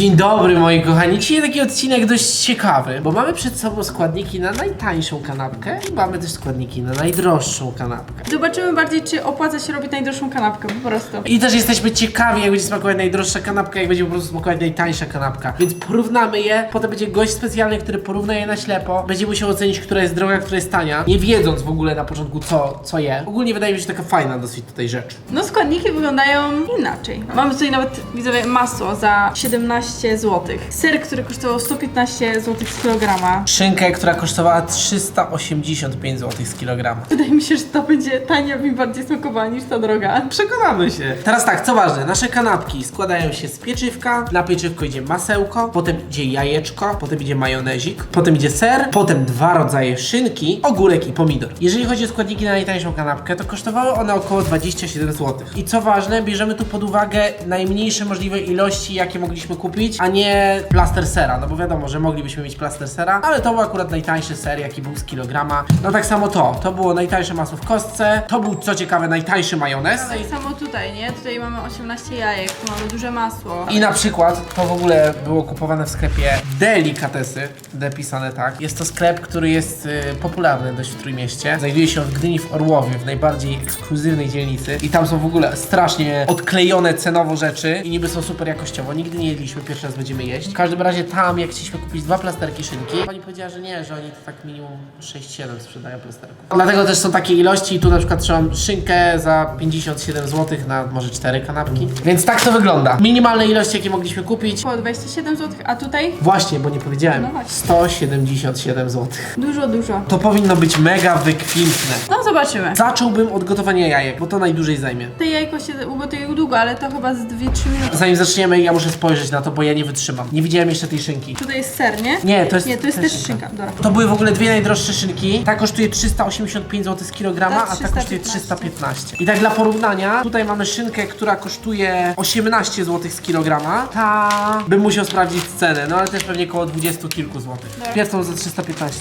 Dzień dobry moi kochani. Dzisiaj taki odcinek dość ciekawy, bo mamy przed sobą składniki na najtańszą kanapkę i mamy też składniki na najdroższą kanapkę. Zobaczymy bardziej, czy opłaca się robić najdroższą kanapkę, po prostu. I też jesteśmy ciekawi, jak będzie smakować najdroższa kanapka, jak będzie po prostu smakować najtańsza kanapka. Więc porównamy je, potem będzie gość specjalny, który porówna je na ślepo. Będzie musiał ocenić, która jest droga, która jest tania, nie wiedząc w ogóle na początku, co, co je. Ogólnie wydaje mi się taka fajna dosyć tutaj rzecz. No składniki wyglądają inaczej. Mamy tutaj nawet, widzowie, masło za 17 zł. Ser, który kosztował 115 zł z kilograma. Szynkę, która kosztowała 385 zł z kilograma. Wydaje mi się, że to będzie tania mi bardziej smakowała niż ta droga. Przekonamy się. Teraz tak, co ważne, nasze kanapki składają się z pieczywka, na pieczywko idzie masełko, potem idzie jajeczko, potem idzie majonezik, potem idzie ser, potem dwa rodzaje szynki, ogórek i pomidor. Jeżeli chodzi o składniki na najtańszą kanapkę, to kosztowały one około 27 zł. I co ważne, bierzemy tu pod uwagę najmniejsze możliwe ilości, jakie mogliśmy kupić, a nie plaster sera, no bo wiadomo, że moglibyśmy mieć plaster sera, ale to był akurat najtańszy ser, jaki był z kilograma. No tak samo to, to było najtańsze masło w kostce, to był co ciekawe najtańszy majonez. No i samo tutaj, nie? Tutaj mamy 18 jajek, tu mamy duże masło. I na przykład to w ogóle było kupowane w sklepie Delikatesy, depisane tak. Jest to sklep, który jest y, popularny dość w Trójmieście. Znajduje się w Gdyni w Orłowie, w najbardziej ekskluzywnej dzielnicy. I tam są w ogóle strasznie odklejone cenowo rzeczy i niby są super jakościowo. Nigdy nie jedliśmy, pierwszy raz będziemy jeść. W każdym razie tam, jak chcieliśmy kupić dwa plasterki szynki, pani powiedziała, że nie, że oni to tak minimum 6-7 sprzedają plasterków. Dlatego też są takie ilości tu na przykład trzymam szynkę za 57 zł na może 4 kanapki. Więc tak to wygląda. Minimalne ilości, jakie mogliśmy kupić. Około 27 zł, a tutaj Właśnie, bo nie powiedziałem. No właśnie. 177 zł. dużo, dużo. To powinno być mega wykwintne. No zobaczymy. Zacząłbym od gotowania jajek, bo to najdłużej zajmie. Te jajko się ugotuje długo, ale to chyba z 2-3 minuty. Zanim zaczniemy, ja muszę spojrzeć na to, bo ja nie wytrzymam. Nie widziałem jeszcze tej szynki. Tutaj jest ser, nie? Nie, to jest- Nie, to jest to też szynka. Dobra. To były w ogóle dwie najdroższe szynki. Ta kosztuje 385 zł z kilograma, a ta kosztuje 315. 315. I tak dla porównania, tutaj mamy szynkę, która kosztuje 18 zł z kilograma. Ta bym musiał sprawdzić cenę, no ale też pewnie około 20 kilku złotych. Dobra. Pierwszą za 315.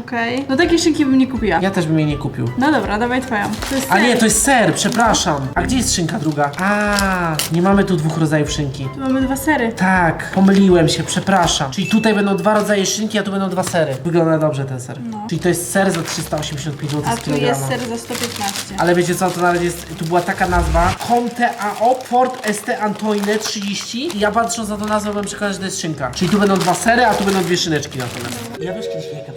Okej. No takiej szynki bym nie kupiła. Ja też bym jej nie kupił. No dobra, dawaj twoją. To jest A ser. nie, to jest ser, przepraszam. A gdzie jest szynka druga? A, nie mamy tu dwóch rodzajów szynki. Tu mamy dwa sery. Tak, pomyliłem się, przepraszam. Czyli tutaj będą dwa rodzaje szynki, a tu będą dwa sery. Wygląda dobrze ten ser. No. Czyli to jest ser za 385 zł A z tu kilograma. jest ser za 115. Ale wiecie co, to nawet jest, tu była taka nazwa Comte AO Port ST Antoine 30 i ja patrząc na tą nazwę bym przekonał, że to jest szynka. Czyli tu będą dwa sery, a tu będą dwie szyneczki natomiast. Ja wiesz kiedyś jajka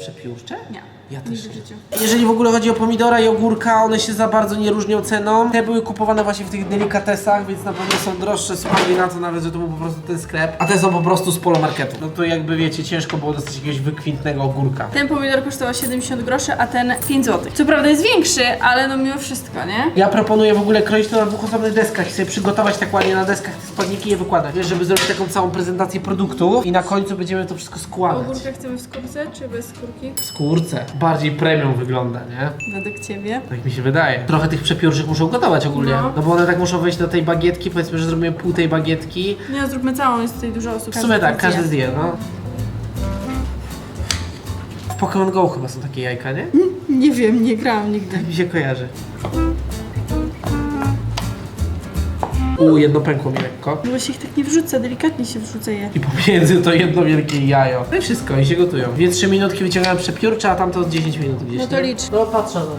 przepiórcze? Nie. Ja też. Życiu. Jeżeli w ogóle chodzi o pomidora i ogórka, one się za bardzo nie różnią ceną. Te były kupowane właśnie w tych delikatesach, więc na pewno są droższe z uwagi na to nawet, że to był po prostu ten sklep. A te są po prostu z polomarketu. No to jakby wiecie, ciężko było dostać jakiegoś wykwintnego ogórka. Ten pomidor kosztował 70 groszy, a ten 5 zł. Co prawda jest większy, ale no mimo wszystko, nie? Ja proponuję w ogóle kroić to na dwóch osobnych deskach i sobie przygotować tak ładnie na deskach te składniki i je wykładać. Wiesz, żeby zrobić taką całą prezentację produktu i na końcu będziemy to wszystko składać. Ogórka chcemy w skórce czy bez skórki? W skórce. Bardziej premium wygląda, nie? Według ciebie. Tak mi się wydaje. Trochę tych przepiórczych muszą gotować ogólnie. No. No. bo one tak muszą wejść do tej bagietki, powiedzmy, że zrobimy pół tej bagietki. Nie, zróbmy całą, jest tutaj dużo osób. W sumie tak, każdy zje, no. W Pokémon Go chyba są takie jajka, nie? Nie wiem, nie grałam nigdy. Tak mi się kojarzy. U, jedno pękło mi lekko. No się ich tak nie wrzuca, delikatnie się wrzuca je. I pomiędzy to jedno wielkie jajo. No i wszystko, i się gotują. Dwie, trzy minutki wyciągałem przepiórcze, a tamto z 10 minut gdzieś. No to nie? licz. No patrzę na to.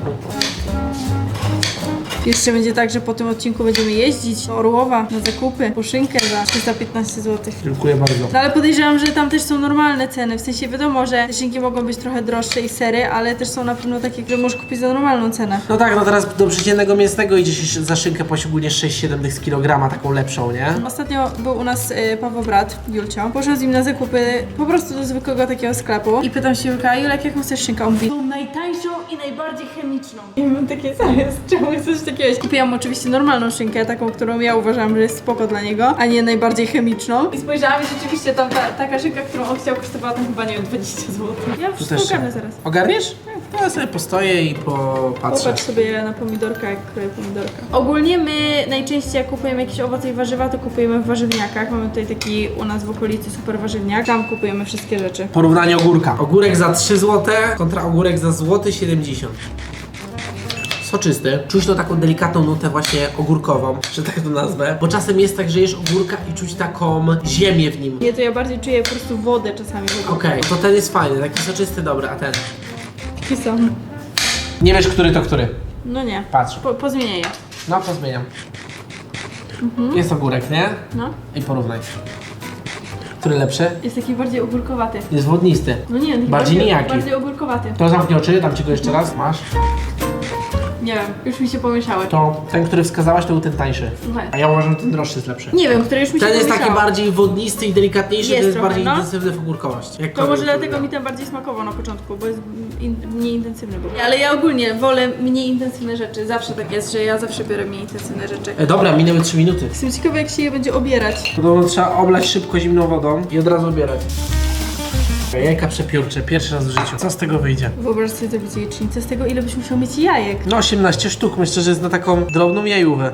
Jeszcze będzie tak, że po tym odcinku będziemy jeździć do Orłowa na zakupy, po szynkę za 315 zł. Dziękuję bardzo. No ale podejrzewam, że tam też są normalne ceny, w sensie wiadomo, że te szynki mogą być trochę droższe i sery, ale też są na pewno takie, które możesz kupić za normalną cenę. No tak, no teraz do przeciętnego mięsnego idzie się za szynkę po ogólnie 6-7 dych z kilograma, taką lepszą, nie? Ostatnio był u nas y, Paweł brat, Julcio. Poszłam z nim na zakupy po prostu do zwykłego takiego sklepu i pytam się Julka, Julek, jaką chcesz szynkę? On mówi, tą najtańszą i najbardziej chemiczną. I mam takie, co jest? Czemu chcesz takiego? Kupiłam oczywiście normalną szynkę, taką, którą ja uważam, że jest spoko dla niego, a nie najbardziej chemiczną. I spojrzałam i rzeczywiście tam ta, taka szynka, którą on chciał, kosztowała tam chyba, nie wiem, 20 zł. Ja wszystko też. ogarnę zaraz. Ogarniesz? To ja sobie postoję i popatrzę. Popatrz sobie na pomidorka, jak kroję pomidorka. Ogólnie my najczęściej jak kupujemy jakieś owoce i warzywa, to kupujemy w warzywniakach. Mamy tutaj taki u nas w okolicy super warzywniak. Tam kupujemy wszystkie rzeczy. Porównanie ogórka. Ogórek za 3 zł kontra ogórek za złoty 70. soczysty. Czuć to taką delikatną nutę właśnie ogórkową, że tak to nazwę. Bo czasem jest tak, że jesz ogórka i czuć taką ziemię w nim. Nie, to ja bardziej czuję po prostu wodę czasami. w ogóle. Okej, to ten jest fajny, taki soczysty, dobry, a ten? Taki sam. Nie wiesz, który to który. No nie. Patrz. Po, pozmieniaj je. No, to zmieniam. Jest ogórek, nie? No. I porównaj. Który lepszy? Jest taki bardziej ogórkowaty. Jest wodnisty. No nie, taki Bardziej nijaki. Bardziej ogórkowaty. To zamknij oczy, dam ci go jeszcze raz. Masz. Nie wiem, już mi się pomieszały. To ten, który wskazałaś, to był ten tańszy. A ja uważam, że ten droższy jest lepszy. Nie wiem, który już mi się Ten jest taki bardziej wodnisty i delikatniejszy, Jest ten jest trochę, bardziej no. intensywny w ogórkowość. Jak To może dlatego mi ten bardziej smakował na początku, bo jest in, mniej intensywny był. Ale ja ogólnie wolę mniej intensywne rzeczy. Zawsze tak jest, że ja zawsze biorę mniej intensywne rzeczy. E, dobra, minęły 3 minuty. Jestem ciekawa, jak się je będzie obierać. Podobno trzeba oblać szybko zimną wodą i od razu obierać. Jajka przepiórcze, pierwszy raz w życiu. Co z tego wyjdzie? Wyobraź sobie zrobić jajecznicę z tego, ile byś musiał mieć jajek. No 18 sztuk, myślę, że jest na taką drobną jajówę.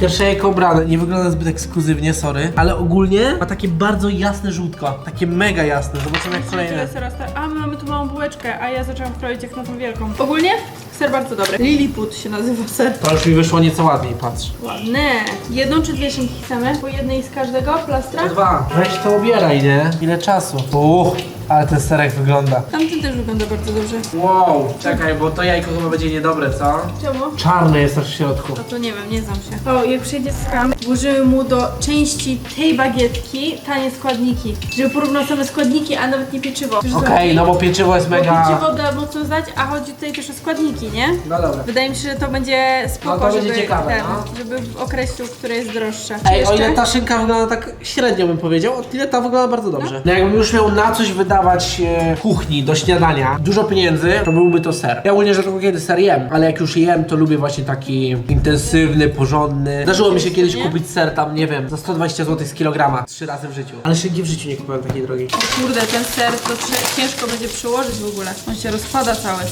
Pierwsze obrane, nie wygląda zbyt ekskluzywnie, sorry, ale ogólnie ma takie bardzo jasne żółtko, takie mega jasne, zobaczymy jak kolejne. Sta- A, my mamy tu małą bułeczkę, a ja zaczęłam kroić jak na tą wielką. Ogólnie ser bardzo dobry. Lilliput się nazywa ser. To już mi wyszło nieco ładniej, patrz. Ładne. Jedną czy dwie szynki chcemy? Po jednej z każdego plastra? Dwa. Weź to obieraj, nie? Ile czasu? Uff, ale ten serek wygląda. Tamten też wygląda bardzo dobrze. Wow, czekaj, bo to jajko chyba będzie niedobre, co? Czemu? Czarne jest aż w środku. No to nie wiem, nie znam się. O, jak przyjdzie skam, włożymy mu do części tej bagietki tanie składniki. Żeby porównał same składniki, a nawet nie pieczywo. Okej, no bo pieczywo jest Bo mega... pieczywo da mocno znać, a chodzi tutaj też o składniki, nie? No dobra. Wydaje mi się, że to będzie spoko, No to będzie żeby, ciekawe, ten, no. żeby określił, które jest droższe. Ej, Jeszcze? o ile ta szynka wygląda tak średnio bym powiedział, o tyle ta wygląda bardzo dobrze. No jakbym już miał na coś wydawać e, kuchni do śniadania dużo pieniędzy, to byłby to ser. Ja ogólnie rzadko kiedy ser jem, ale jak już jem, to lubię właśnie taki intensywny, porządny. Zdarzyło mi się kiedyś kupić ser tam, nie wiem, za 120 zł z kilograma. Trzy razy w życiu. Ale szynki w życiu nie kupiłem takiej drogiej. O kurde, ten ser to trze- ciężko będzie przyłożyć w ogóle. On się rozpada cały.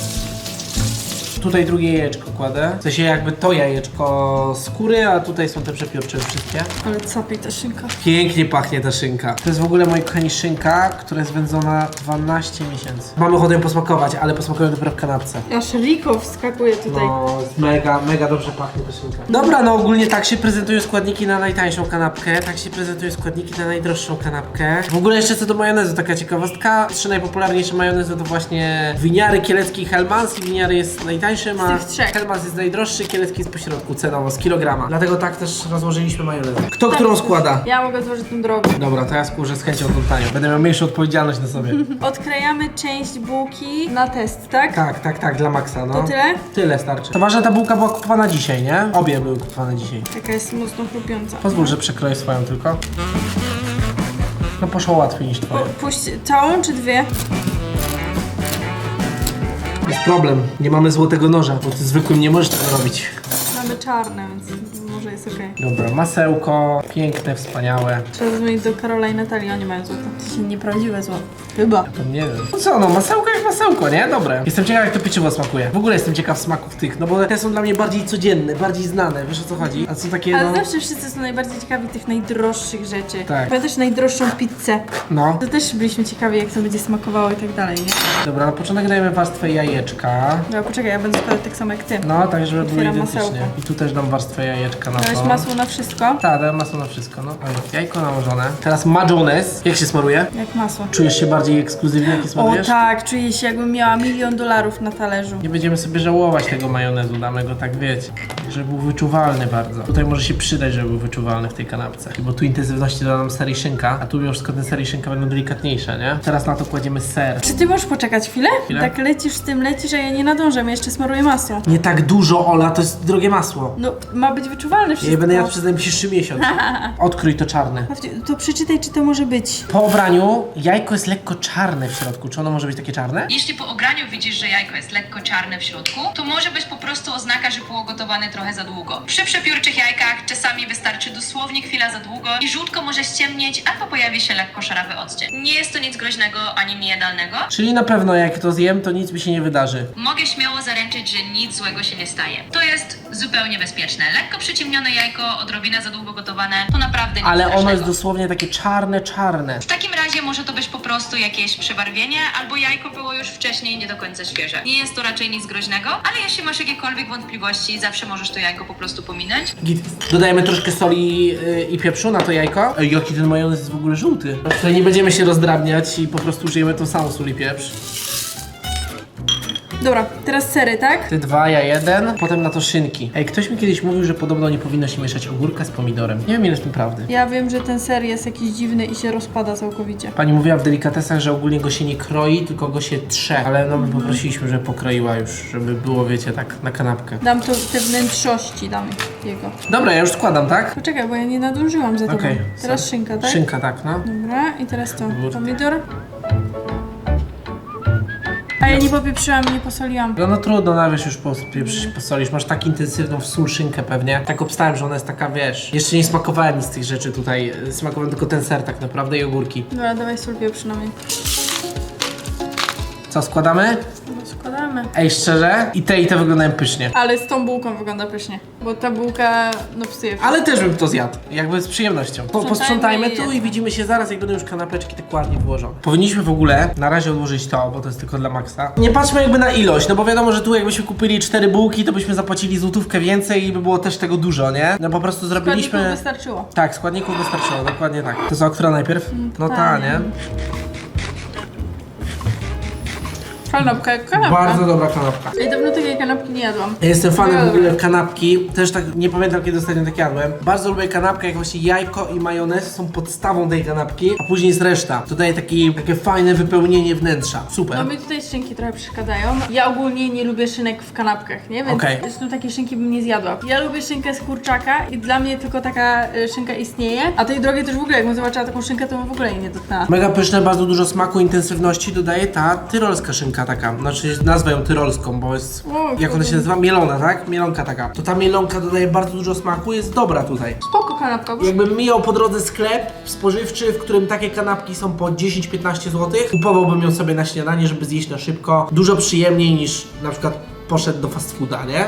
Tutaj drugie jajeczko kładę. W sensie jakby to jajeczko skóry, a tutaj są te przepiórcze wszystkie. Ale capi ta szynka. Pięknie pachnie ta szynka. To jest w ogóle, moi kochani, szynka, która jest wędzona 12 miesięcy. Mamy ochotę ją posmakować, ale posmakuję dopiero w kanapce. Aż Riko wskakuje tutaj. No, jest mega, mega dobrze pachnie ta szynka. Dobra, no ogólnie tak się prezentują składniki na najtańszą kanapkę, tak się prezentują składniki na najdroższą kanapkę. W ogóle jeszcze co do majonezu, taka ciekawostka. Trzy najpopularniejsze majonezy to właśnie winiary, kielecki i Hellmann's. I winiary jest najtańszym, a tych trzech. Hellmann's jest najdroższy, kielecki jest pośrodku cenowo, z kilograma. Dlatego tak też rozłożyliśmy majonez. Kto którą składa? Ja mogę złożyć tą drogą. Dobra, to ja skórzę z chęcią tą tanią. Będę miał mniejszą odpowiedzialność na sobie. Odkrajamy część bułki na test, tak? Tak, tak, tak, dla Maxa, no. To tyle? Tyle starczy. To ważne, ta bułka była kupowana dzisiaj, nie? Obie były kupowane dzisiaj. Taka jest mocno chrupiąca. Pozwól, że przekroję swoją tylko. No poszło łatwiej niż twoje. puść całą czy dwie? Jest problem, nie mamy złotego noża, bo ty zwykłym nie możesz tego robić. Mamy czarne, więc może jest okej. Dobra, masełko, piękne, wspaniałe. Trzeba zadzwonić do Karola i Natalii, oni mają złoto. To się nieprawdziwe złoto. Chyba. To nie wiem. No co, no masełko jak masełko, nie? Dobre. Jestem ciekaw jak to pieczywo smakuje. W ogóle jestem ciekaw smaków tych, no bo te są dla mnie bardziej codzienne, bardziej znane, wiesz o co chodzi? A są takie, Ale no... zawsze wszyscy są najbardziej ciekawi tych najdroższych rzeczy. Tak. Pamiętasz najdroższą pizzę? No. To też byliśmy ciekawi, jak to będzie smakowało i tak dalej, nie? Dobra, na początek dajemy warstwę jajeczka. Dobra, poczekaj, ja będę składać tak samo jak ty. No, tak żeby było Otwieram identycznie. I tu też dam warstwę jajeczka na Dałeś to. masło na wszystko? Tak, dałem masło na wszystko, no. Oj, jajko nałożone. Teraz majonez. Jak się smaruje? Jak masło. Czujesz się bardziej ekskluzywnie, jak je O smarujesz? tak, czuję się jakbym miała milion dolarów na talerzu. Nie będziemy sobie żałować tego majonezu, damy go tak, wiecie, żeby był wyczuwalny bardzo. Tutaj może się przydać, żeby był wyczuwalny w tej kanapce. Bo tu intensywności doda nam ser i szynka, a tu mimo wszystko ten ser i szynka będą delikatniejsze, nie? Teraz na to kładziemy ser. Czy ty możesz poczekać chwilę? Chwilę? Tak lecisz z tym, lecisz, a ja nie nadążam, ja jeszcze smaruję masło. Nie tak dużo, Ola, to jest drogie masło. No, ma być wyczuwalne Ja wszystko. je będę jadł przez najbliższy miesiąc. Odkrój to czarne. To przeczytaj, czy to może być. Po obraniu jajko jest lekko czarne w środku. Czy ono może być takie czarne? Jeśli po ograniu widzisz, że jajko jest lekko czarne w środku, to może być po prostu oznaka, że było gotowane trochę za długo. Przy przepiórczych jajkach czasami wystarczy dosłownie chwila za długo i żółtko może ściemnieć albo pojawi się lekko szarawy odcień. Nie jest to nic groźnego ani niejadalnego. Czyli na pewno jak to zjem, to nic mi się nie wydarzy. Mogę śmiało zaręczyć, że nic złego się nie staje. To jest zupełnie bezpieczne. Lekko przyciemnione jajko, odrobinę za długo gotowane, to naprawdę nic Ale ono jest strasznego. dosłownie takie czarne, czarne. W takim razie może to być po prostu jakieś przebarwienie, albo jajko było już wcześniej nie do końca świeże. Nie jest to raczej nic groźnego, ale jeśli masz jakiekolwiek wątpliwości, zawsze możesz to jajko po prostu pominąć. Git. Dodajemy troszkę soli yy, i pieprzu na to jajko. Ej, jaki ten majonez jest w ogóle żółty. Tutaj nie będziemy się rozdrabniać i po prostu użyjemy tą samą sól i pieprz. Dobra, teraz sery, tak? Ty dwa, ja jeden, potem na to szynki. Ej, ktoś mi kiedyś mówił, że podobno nie powinno się mieszać ogórka z pomidorem. Nie wiem ile w tym prawdy. Ja wiem, że ten ser jest jakiś dziwny i się rozpada całkowicie. Pani mówiła w delikatesach, że ogólnie go się nie kroi, tylko go się trze. Ale no my poprosiliśmy, żeby pokroiła już, żeby było, wiecie, tak na kanapkę. Dam to te wnętrzości, dam jego. Dobra, ja już składam, tak? Poczekaj, bo ja nie nadążyłam za tobą. Okej. Teraz szynka, tak? Szynka, tak, no. Dobra, i teraz to. Pomidor. A ja nie popieprzyłam, nie posoliłam. No, no trudno, nawet już popieprzysz, posolisz. Masz tak intensywną sól szynkę pewnie. Tak obstałem, że ona jest taka, wiesz... Jeszcze nie smakowałem nic z tych rzeczy tutaj. Smakowałem tylko ten ser tak naprawdę i ogórki. Dobra, dawaj sól pieprz na mnie. Co, składamy? No składamy. Ej, szczerze? I te, i te wyglądają pysznie. Ale z tą bułką wygląda pysznie, bo ta bułka, no psuje. Ale też bym to zjadł, jakby z przyjemnością. Po, Sprzątajmy posprzątajmy i tu i widzimy się zaraz, jak będą już kanapeczki tak ładnie wyłożone. Powinniśmy w ogóle na razie odłożyć to, bo to jest tylko dla Maxa. Nie patrzmy jakby na ilość, no bo wiadomo, że tu jakbyśmy kupili cztery bułki, to byśmy zapłacili złotówkę więcej i by było też tego dużo, nie? No po prostu Składników zrobiliśmy... wystarczyło. Tak, składników wystarczyło, dokładnie tak. To co, która najpierw? No ta, ta, nie? Kanapka jak kanapka. Bardzo dobra kanapka. Ej, dawno takiej kanapki nie jadłam. Ja jestem fanem w ogóle kanapki, też tak nie pamiętam kiedy ostatnio tak jadłem. Bardzo lubię kanapkę, jak właśnie jajko i majonez są podstawą tej kanapki, a później jest reszta. To daje taki, takie fajne wypełnienie wnętrza. Super. No mi tutaj szynki trochę przeszkadzają. Ja ogólnie nie lubię szynek w kanapkach, nie? Więc Okej. zresztą takie szynki bym nie zjadła. Ja lubię szynkę z kurczaka i dla mnie tylko taka y, szynka istnieje. A tej drogi też w ogóle, jakbym zobaczyła taką szynkę, to bym w ogóle jej nie dotknęła. Mega pyszne, bardzo dużo smaku, intensywności dodaje ta tyrolska szynka taka. Znaczy nazwę ją tyrolską, bo jest, O, jak ona się nazywa? Mielona, tak? Mielonka taka. To ta mielonka dodaje bardzo dużo smaku, jest dobra tutaj. Spoko kanapka. Jakbym mijał po drodze sklep spożywczy, w którym takie kanapki są po 10-15 zł, kupowałbym ją sobie na śniadanie, żeby zjeść na szybko. Dużo przyjemniej niż na przykład poszedł do fast fooda, nie?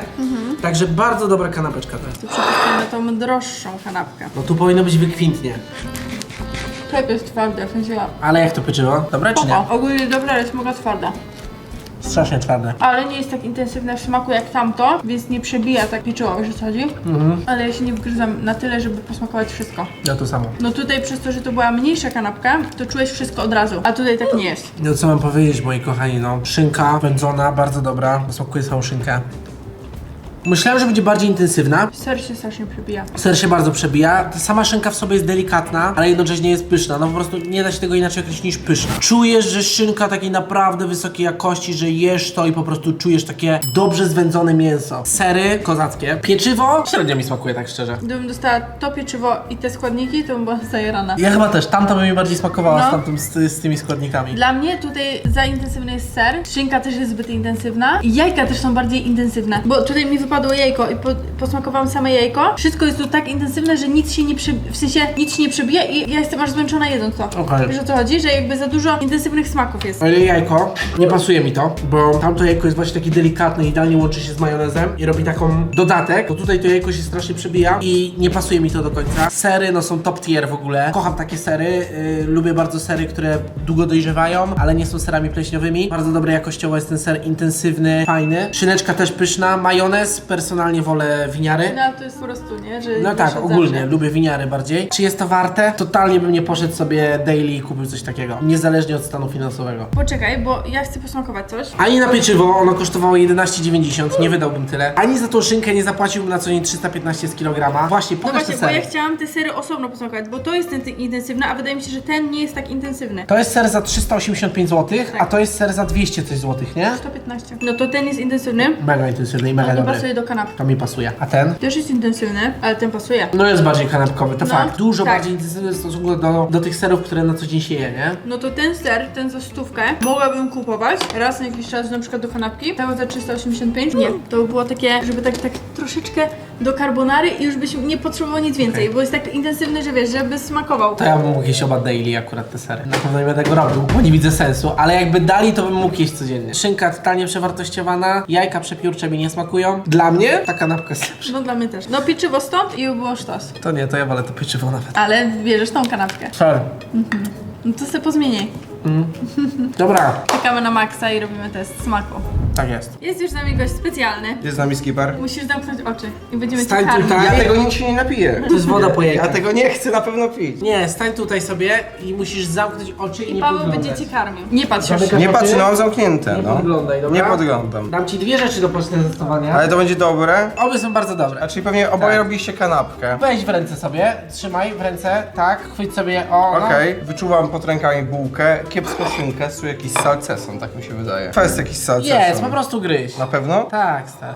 Także bardzo dobra kanapeczka to jest. To przepuszczam na tą droższą kanapkę. No tu powinno być wykwintnie. Chleb jest twardy, w sensie ja. Ale jak to pieczywo? Dobre czy nie? Ogólnie dobra, ale jest mega twarda. Strasznie twarde. Ale nie jest tak intensywna w smaku jak tamto, więc nie przebija tak pieczyło, wiesz o co chodzi? Mhm. Ale ja się nie wgryzam na tyle, żeby posmakować wszystko. Ja to samo. No tutaj przez to, że to była mniejsza kanapka, to czułeś wszystko od razu, a tutaj tak nie jest. No co mam powiedzieć, moi kochani, no. Szynka wędzona, bardzo dobra. Smakuje całą szynkę. Myślałem, że będzie bardziej intensywna. Ser się strasznie przebija. Ser się bardzo przebija. Ta sama szynka w sobie jest delikatna, ale jednocześnie jest pyszna. No po prostu nie da się tego inaczej określić niż pyszna. Czujesz, że szynka takiej naprawdę wysokiej jakości, że jesz to i po prostu czujesz takie dobrze zwędzone mięso. Sery kozackie. Pieczywo średnio mi smakuje, tak szczerze. Gdybym dostała to pieczywo i te składniki, to bym była zajarana. Ja chyba też. Tamta by mi bardziej smakowała No. z, tamtym, z, z tymi składnikami. Dla mnie tutaj za intensywny jest ser, szynka też jest zbyt intensywna i jajka też są bardziej intensywne, bo tutaj mi wypadło jajko i po, posmakowałam same jajko. Wszystko jest tu tak intensywne, że nic się nie przy, w sensie nic się nie przebija i ja jestem aż zmęczona jedząc to. Okej. Wiesz o co chodzi? Że jakby za dużo intensywnych smaków jest. Ale jajko, nie pasuje mi to, bo tamto jajko jest właśnie takie delikatne, idealnie łączy się z majonezem i robi taką dodatek, to tutaj to jajko się strasznie przebija i nie pasuje mi to do końca. Sery no są top tier w ogóle, kocham takie sery, yy, lubię bardzo sery, które długo dojrzewają, ale nie są serami pleśniowymi. Bardzo dobre jakościowo jest ten ser, intensywny, fajny. Szyneczka też pyszna, majonez, personalnie wolę winiary. No to jest po prostu, nie? Że No tak, ogólnie lubię winiary bardziej. Czy jest to warte? Totalnie bym nie poszedł sobie daily i kupił coś takiego, niezależnie od stanu finansowego. Poczekaj, bo ja chcę posmakować coś. Ani na pieczywo, ono kosztowało 11,90, nie wydałbym tyle. Ani za tą szynkę nie zapłaciłbym na co dzień 315 z kilograma. Właśnie, No pokaż właśnie, te bo ja chciałam te sery osobno posmakować, bo to jest ten ty- intensywny, a wydaje mi się, że ten nie jest tak intensywny. To jest ser za 385 zł, a to jest ser za 200 coś złotych, nie? 115. No to ten jest intensywny, Mega intensywny i mega to dobry. Pasuje do kanapki. To mi pasuje. A ten? Też jest intensywny, ale ten pasuje. No jest bardziej kanapkowy, to No, fakt. Dużo tak. bardziej intensywny w stosunku do, do tych serów, które na co dzień się je, nie? No to ten ser, ten za stówkę, mogłabym kupować raz na jakiś czas, na przykład do kanapki. Tego za 385? Nie. To by było takie, żeby tak, tak troszeczkę do carbonary i już byś nie potrzebował nic więcej, bo jest tak intensywny, że wiesz, żeby smakował. To ja bym mógł jeść oba daily akurat te sery. Na pewno nie będę tego robił, bo nie widzę sensu, ale jakby dali, to bym mógł jeść codziennie. Szynka totalnie przewartościowana, jajka przepiórcze mi nie smakują. Dla mnie ta kanapka jest lepsza. No dla mnie też. No pieczywo stąd i było sztos. To nie, to ja wolę to pieczywo nawet. Ale bierzesz tą kanapkę. Sorry. No to sobie pozmieniaj. Dobra, Czekamy na Maxa i robimy test smaku. tak jest. Jest już z nami gość specjalny. Jest z nami skipper. Musisz zamknąć oczy i będziemy Stań cię karmić. tutaj. Ja tego nic się nie napiję. To jest woda po Ja jajkach. tego nie chcę na pewno pić. Nie, stań tutaj sobie i musisz zamknąć oczy i, I nie Paweł podglądać. będzie cię karmił. Nie patrz już. Nie oczy. patrz, no mam zamknięte, Nie no. podglądaj, dobra? Nie podglądam. Dam ci dwie rzeczy do przetestowania. Ale to będzie dobre? Obie są bardzo dobre. A czyli pewnie oboje Tak. robiliście kanapkę. Weź w ręce sobie, trzymaj w ręce, tak, chwyć sobie, o, no. Okej, wyczuwam pod rękami bułkę, kiepską szynkę, tu jakiś salceson, tak mi się wydaje. To jest jakiś salceson. Jest, po prostu gryź. Na pewno? Tak, stary.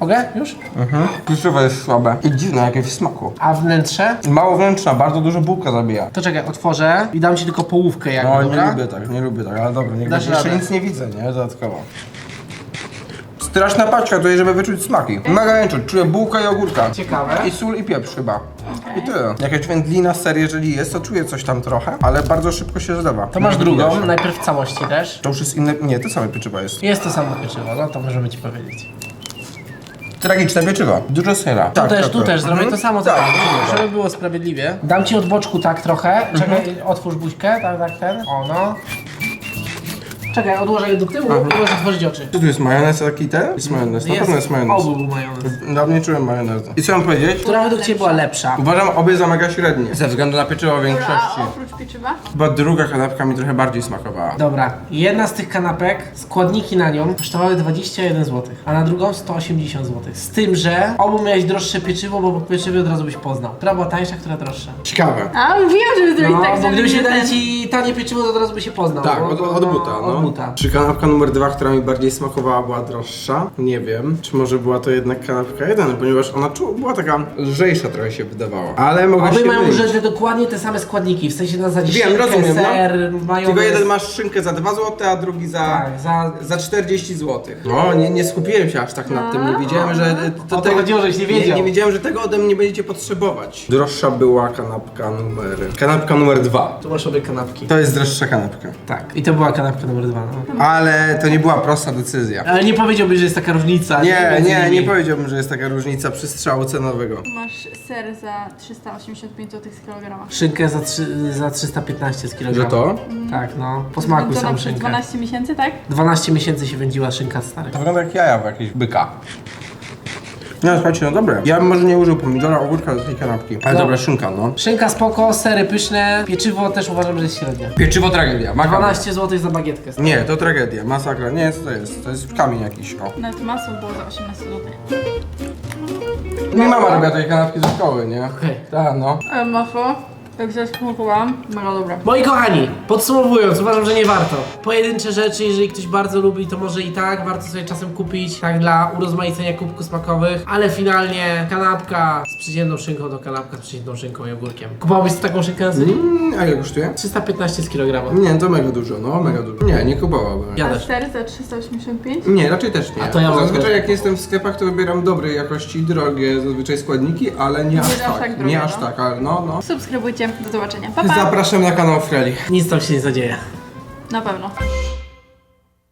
Mogę? Już? Mhm. Kluczowe jest słabe. I dziwne, jakieś w smaku. A wnętrze? Mało wnętrzna, bardzo dużo bułka zabija. To czekaj, otworzę i dam ci tylko połówkę jakby, No, dobra? nie lubię tak, nie lubię tak, ale dobra, niech Dasz. Jeszcze radę. nic nie widzę, nie? Dodatkowo. Straszna paczka tutaj, żeby wyczuć smaki. Mega nie czuć, czuję bułkę i ogórka. Ciekawe. I sól i pieprz chyba. I tyle. Jakaś wędlina, ser, jeżeli jest, to czuję coś tam trochę, ale bardzo szybko się zlewa. To masz drugą, najpierw w całości też. To już jest inne, nie, to same pieczywo jest. Jest to samo pieczywo, no to możemy ci powiedzieć. Tragiczne pieczywo, dużo sera. Tu też, tu też, zrobię to samo co Tak, tak. żeby było sprawiedliwie. Dam ci od boczku tak trochę, czekaj, otwórz buźkę, tak, tak, ten, o no. Czekaj, odłożę je do tyłu i możesz otworzyć oczy. Czy tu jest majonez taki ten? Jest majonez, na pewno jest majonez. Obu był majonez. Dawno nie czułem majonezu. I co mam powiedzieć? Która według Ciebie była lepsza? Uważam obie za mega średnie. Ze względu na pieczywo w Dobra, większości. a oprócz pieczywa? Chyba druga kanapka mi trochę bardziej smakowała. Dobra, jedna z tych kanapek, składniki na nią kosztowały 21 zł, a na drugą 180 zł. Z tym, że obu miałeś droższe pieczywo, bo po pieczywie od razu byś poznał. Która była tańsza, która droższa. Ciekawe. A, mówiłam, żeby zrobić No, tak, bo żeby gdybyśmy nie dali ten- ci tanie pieczywo, to od razu by się poznał. Tak, bo- od, bo- od buta, no. Od buta. Czy kanapka numer dwa, która mi bardziej smakowała, była droższa? Nie wiem. Czy może była to jednak kanapka jeden, ponieważ ona czu, była taka lżejsza trochę się wydawała. Ale mogła Obie się mają mylić. użyte dokładnie te same składniki, w sensie na zasadzie Wiem, szynkę, rozumiem, no. ser, majonez. Tylko jeden masz szynkę za 2 zł, a drugi za, Tak, za... za 40 zł. No, nie, nie skupiłem się aż tak nad tym. Nie wiedziałem, że O to chodziło, żeś nie nie, wiedział. nie wiedziałem, że tego ode mnie będziecie potrzebować. Droższa była kanapka numer... Kanapka numer dwa. Tu masz obie kanapki. To jest droższa kanapka. Tak, i to była kanapka numer dwa. No. Ale to nie była prosta decyzja. Ale nie powiedziałbyś, że jest taka różnica. Nie, między nie, nimi. nie powiedziałbym, że jest taka różnica przystrzału cenowego. Masz ser za 385 zł z kilograma. Szynkę za, trzy, za 315 z kilograma. Że to? Tak, no. Po smaku Wędzona sam przez szynkę. 12 miesięcy, tak? 12 miesięcy się wędziła szynka stary. To wygląda jak jaja w jakiejś byka. No słuchajcie, no dobre. Ja bym może nie użył pomidora, ogórka do tej kanapki. Ale No. dobra, szynka, no. Szynka spoko, sery pyszne, pieczywo też uważam, że jest średnie. Pieczywo tragedia, makabra. 12 zł za bagietkę. stary. Nie, to tragedia, masakra. Nie, co to jest? To jest kamień jakiś, o. Nawet masło było za 18 zł. Mi mama robiła tej kanapki ze szkoły, nie? Okej. Tak, no. E, masło, jak zaś kupowałam, mega dobre. Moi kochani, podsumowując, uważam, że nie warto. Pojedyncze rzeczy, jeżeli ktoś bardzo lubi, to może i tak, warto sobie czasem kupić, tak dla urozmaicenia kubków smakowych, ale finalnie kanapka z przyziemną szynką to kanapka z przyziemną szynką i ogórkiem. Kupowałbyś taką szynkę dzień? Mm, a ile kosztuje? 315 z kilograma. Nie, to mega dużo, no, mega dużo. Nie, nie kupowałbym. Ja A też. ser za 385? Nie, raczej też nie. A to ja mam Zazwyczaj też. jak jestem w sklepach, to wybieram dobrej jakości, drogie zazwyczaj składniki, ale nie aż aż tak. tak drogie, nie aż no. tak, ale no, no. Subskrybujcie, do zobaczenia. Pa, pa! Zapraszam na kanał Freli. Nic tam się nie zadzieje. Na pewno.